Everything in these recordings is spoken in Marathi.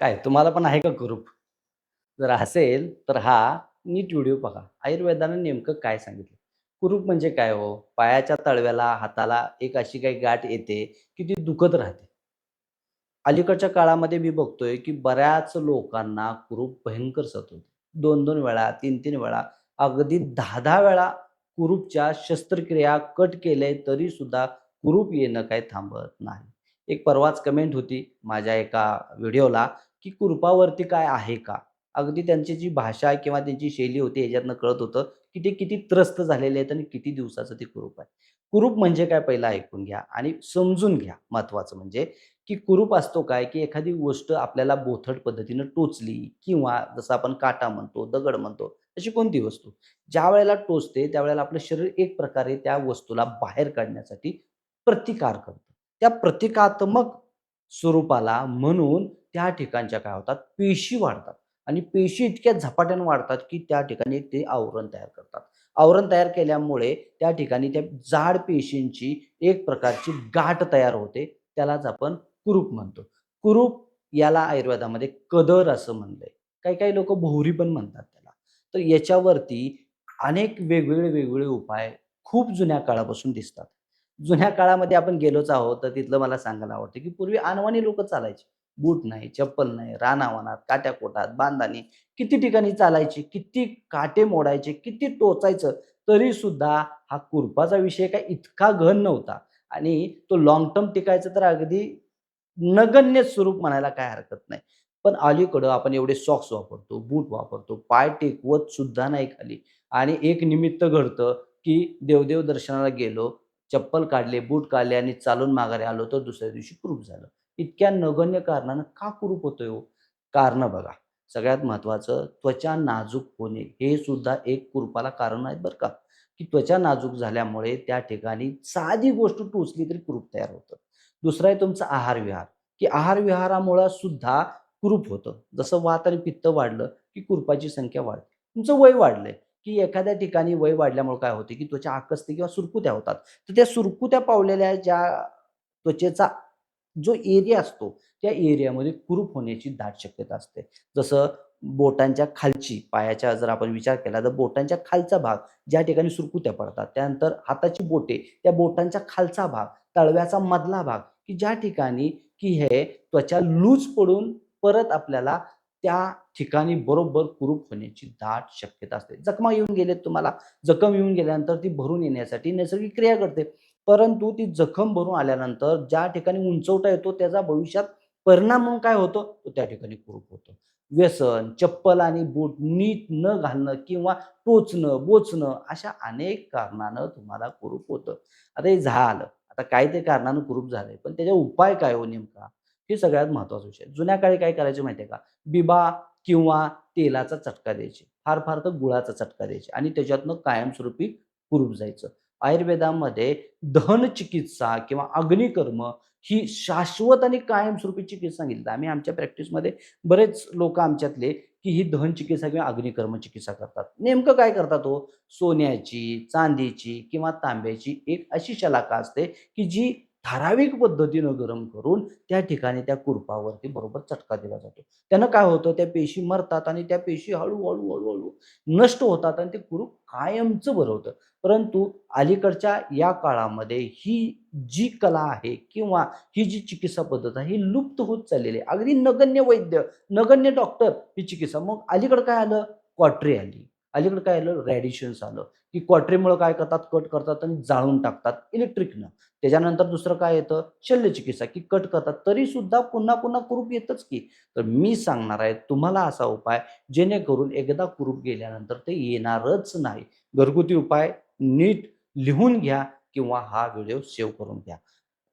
काय तुम्हाला पण आहे का ग्रुप जर असेल तर हा नीट व्हिडिओ बघा. आयुर्वेदानं नेमकं काय सांगितलं? कुरूप म्हणजे काय हो? पायाच्या तळव्याला, हाताला एक अशी काही गाठ येते, की ती दुखत राहते. अलीकडच्या काळामध्ये मी बघतोय, की बऱ्याच लोकांना कुरूप भयंकर सतवते. 2-2 वेळा, 3-3 वेळा, अगदी दहा दहा वेळा कुरूपच्या शस्त्रक्रिया, कट केले तरी सुद्धा कुरूप येणं काही थांबत नाही. एक परवाच कमेंट होती माझ्या एका व्हिडिओला, की कुरूपावरती काय आहे का? अगदी त्यांची जी भाषा किंवा त्यांची शैली होती याच्यातनं कळत होतं, की ते किती त्रस्त झालेले आहेत आणि किती दिवसाचं ते कुरूप आहे. कुरूप म्हणजे काय पहिला ऐकून घ्या आणि समजून घ्या महत्त्वाचं म्हणजे, की कुरूप असतो काय, की एखादी गोष्ट आपल्याला बोथट पद्धतीनं टोचली किंवा जसं आपण काटा म्हणतो, दगड म्हणतो, अशी कोणती वस्तू ज्या वेळेला टोचते त्यावेळेला आपलं शरीर एक प्रकारे त्या वस्तूला बाहेर काढण्यासाठी प्रतिकार करतं. त्या प्रतिकात्मक स्वरूपाला म्हणून त्या ठिकाणच्या काय होतात, पेशी वाढतात आणि पेशी इतक्या झपाट्याने वाढतात, की त्या ठिकाणी ते आवरण तयार करतात. आवरण तयार केल्यामुळे त्या ठिकाणी त्या जाड पेशींची एक प्रकारची गाठ तयार होते. त्यालाच आपण कुरूप म्हणतो. कुरूप याला आयुर्वेदामध्ये कदर असं म्हणलंय. काही-काही लोक भोवरी पण म्हणतात त्याला. तर याच्यावरती अनेक वेगवेगळे, वेगवेगळे उपाय खूप जुन्या काळापासून दिसतात. जुन्या काळामध्ये आपण गेलोच आहोत, तर तिथलं मला सांगायला आवडतं, की पूर्वी अनवाणी लोक चालायचे बूट नाही, चप्पल नाही, रानावनात, काट्याकोटात बांधाने किती ठिकाणी चालायची, किती काटे मोडायचे, किती टोचायचं, तरी सुद्धा हा कुरपाचा विषय काही इतका घन नव्हता आणि तो लॉंग टर्म टिकायचा तर अगदी नगण्य स्वरूप म्हणायला काही हरकत नाही. पण अलीकडं आपण एवढे सॉक्स वापरतो, बूट वापरतो, पाय टेकवत सुद्धा नाही खाली आणि एक निमित्त घडतं, की देवदेव दर्शनाला गेलो, चप्पल काढले, बूट काढले आणि चालून माघारी आलो, तर दुसऱ्या दिवशी प्रूफ झालं. इतक्या नगण्य कारणानं का कुरूप होतोय हो? कारणं बघा. सगळ्यात महत्त्वाचं त्वचा नाजूक होणे, हे सुद्धा एक कुरूपाला कारण आहे बरं का, की त्वचा नाजूक झाल्यामुळे त्या ठिकाणी साधी गोष्ट टोचली तरी कुरूप तयार होतं. दुसरं आहे तुमचा आहार-विहार, की आहार-विहारामुळं सुद्धा कुरूप होतं. जसं वात आणि पित्त वाढलं, की कुरूपाची संख्या वाढते. तुमचं वय वाढलंय, की एखाद्या ठिकाणी वय वाढल्यामुळे काय होते, की त्वचा आकसते किंवा सुरकुत्या होतात. तर त्या सुरकुत्या पावलेल्या ज्या त्वचेचा जो एरिया असतो, त्या एरियामध्ये कुरूप होण्याची दाट शक्यता असते. जसं बोटांच्या खालची, पायाच्या जर आपण विचार केला, तर बोटांच्या खालचा भाग ज्या ठिकाणी सुरकुत्या पडतात, त्यानंतर हाताची बोटे, त्या बोटांच्या खालचा भाग, तळव्याचा मधला भाग, की ज्या ठिकाणी की हे त्वचा लूज पडून परत आपल्याला त्या ठिकाणी बरोबर कुरूप होण्याची दाट शक्यता असते. जखमा येऊन गेलेत तुम्हाला, जखम येऊन गेल्यानंतर ती भरून येण्यासाठी नैसर्गिक क्रिया करते परंतु ती जखम भरून आल्यानंतर ज्या ठिकाणी उंचवटा येतो त्याचा भविष्यात परिणाम म्हणून काय होतो, तो त्या ठिकाणी कुरूप होतो व्यसन, चप्पल आणि बूट नीट न घालणं किंवा टोचणं, बोचणं अशा अनेक कारणानं तुम्हाला कुरूप होतं. आता हे झालं. आता काय ते कारणानं कुरूप झालंय, पण त्याचा उपाय काय हो नेमका? हे सगळ्यात महत्त्वाचा विषय. जुन्या काळी काय करायचे माहिती आहे का? बिबा किंवा तेलाचा चटका द्यायचे. फार फार तर गुळाचा चटका द्यायचे आणि त्याच्यातनं कायमस्वरूपी कुरूप जायचं. आयुर्वेदामध्ये दहन चिकित्सा किंवा अग्निकर्म ही शाश्वत आणि कायमस्वरूपी चिकित्सा सांगितली. आम्ही आमच्या प्रॅक्टिसमध्ये बरेच लोक आमच्यातले, की ही दहन चिकित्सा किंवा अग्निकर्म चिकित्सा करतात. नेमकं काय करतात हो? सोन्याची, चांदीची किंवा तांब्याची एक अशी शलाका असते, की जी ठराविक पद्धतीनं गरम करून त्या ठिकाणी त्या कुरपावरती बरोबर चटका दिला जातो. त्यानं काय होतं, त्या पेशी मरतात आणि त्या पेशी हळूहळू हळूहळू नष्ट होतात आणि ते कुरूप कायमचं बरं होतं. परंतु अलीकडच्या या काळामध्ये ही जी कला आहे किंवा ही जी चिकित्सा पद्धत आहे, ही लुप्त होत चाललेली आहे. अगदी नगण्य वैद्य, नगण्य डॉक्टर ही चिकित्सा. मग अलीकडं काय आलं? क्वाटरी आली. अलीकडे काय आलं? रेडिशन्स आलं, की क्वाटरीमुळं काय करतात, कट करतात आणि जाळून टाकतात इलेक्ट्रिकनं. त्याच्यानंतर दुसरं काय येतं? शल्यचिकित्सा, की कट करतात. तरी सुद्धा पुन्हा-पुन्हा कुरूप येतच की. तर मी सांगणार आहे तुम्हाला असा उपाय, जेणेकरून एकदा कुरूप गेल्यानंतर ते येणारच नाही. घरगुती उपाय नीट लिहून घ्या किंवा हा व्हिडिओ सेव्ह करून घ्या.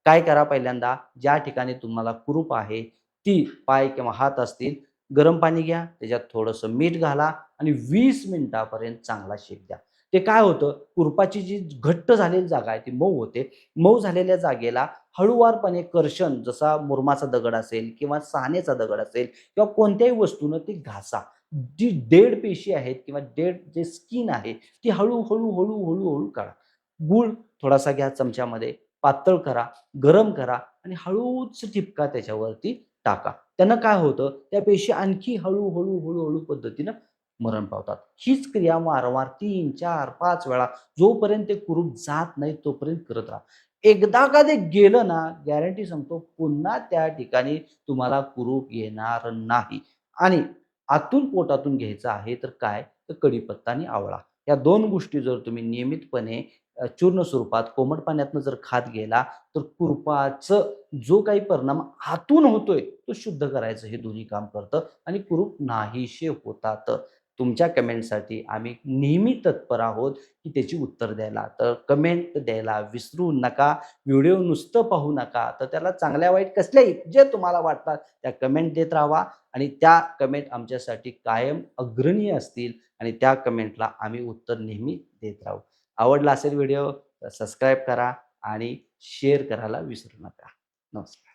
काय करा पहिल्यांदा, ज्या ठिकाणी तुम्हाला कुरूप आहे, ती पाय किंवा हात असतील, गरम पाणी घ्या, त्याच्यात थोडंसं मीठ घाला आणि वीस मिनिटापर्यंत चांगला शेक द्या. ते काय होतं, कुरपाची जी घट्ट झालेली जागा आहे ती मऊ होते. मऊ झालेल्या जागेला हळूवारपणे कर्षण जसा मुरमाचा दगड असेल किंवा सहानेचा दगड असेल किंवा कोणत्याही वस्तूनं ती घासा. जी डेड पेशी आहेत किंवा डेड जे स्किन आहे, ती हळूहळू हळू हळू-हळू, काढा. गूळ थोडासा घ्या चमच्यामध्ये, पातळ करा, गरम करा आणि हळूच ठिपका त्याच्यावरती टाका. त्यानं काय होतं? त्या पेशी आणखी हळूहळू हळूहळू पद्धतीनं मरण पावतात. हीच क्रिया वारंवार तीन चार पाच वेळा जोपर्यंत ते कुरूप जात नाही तोपर्यंत करत राहा. एकदा का ते गेलं ना गॅरंटी सांगतो पुन्हा त्या ठिकाणी तुम्हाला कुरूप येणार नाही. आणि आतून पोटातून घ्यायचं आहे तर काय? तर कडीपत्ता आणि आवळा. या दोन गोष्टी जर तुम्ही नियमितपणे चूर्ण स्वरूपात कोमट पाण्यातनं जर खात गेला तर कुरुपाचं जो काही परिणाम आतून होतोय तो शुद्ध करायचं हे दोन्ही काम करतं आणि कुरूप नाहीशे होतात. तुमच्या कमेंटसाठी आम्ही नेहमी तत्पर आहोत की त्याची उत्तर द्यायला. तर कमेंट द्यायला विसरू नका व्हिडिओ नुसतं पाहू नका तर त्याला चांगल्या वाईट कसल्याही जे तुम्हाला वाटतात त्या कमेंट देत राहा आणि त्या कमेंट आमच्यासाठी कायम अग्रणीय असतील आणि त्या कमेंटला आम्ही उत्तर नेहमी देत राहू. आवडला असेल व्हिडिओ तर सबस्क्राईब करा आणि शेअर करायला विसरू नका. नमस्कार.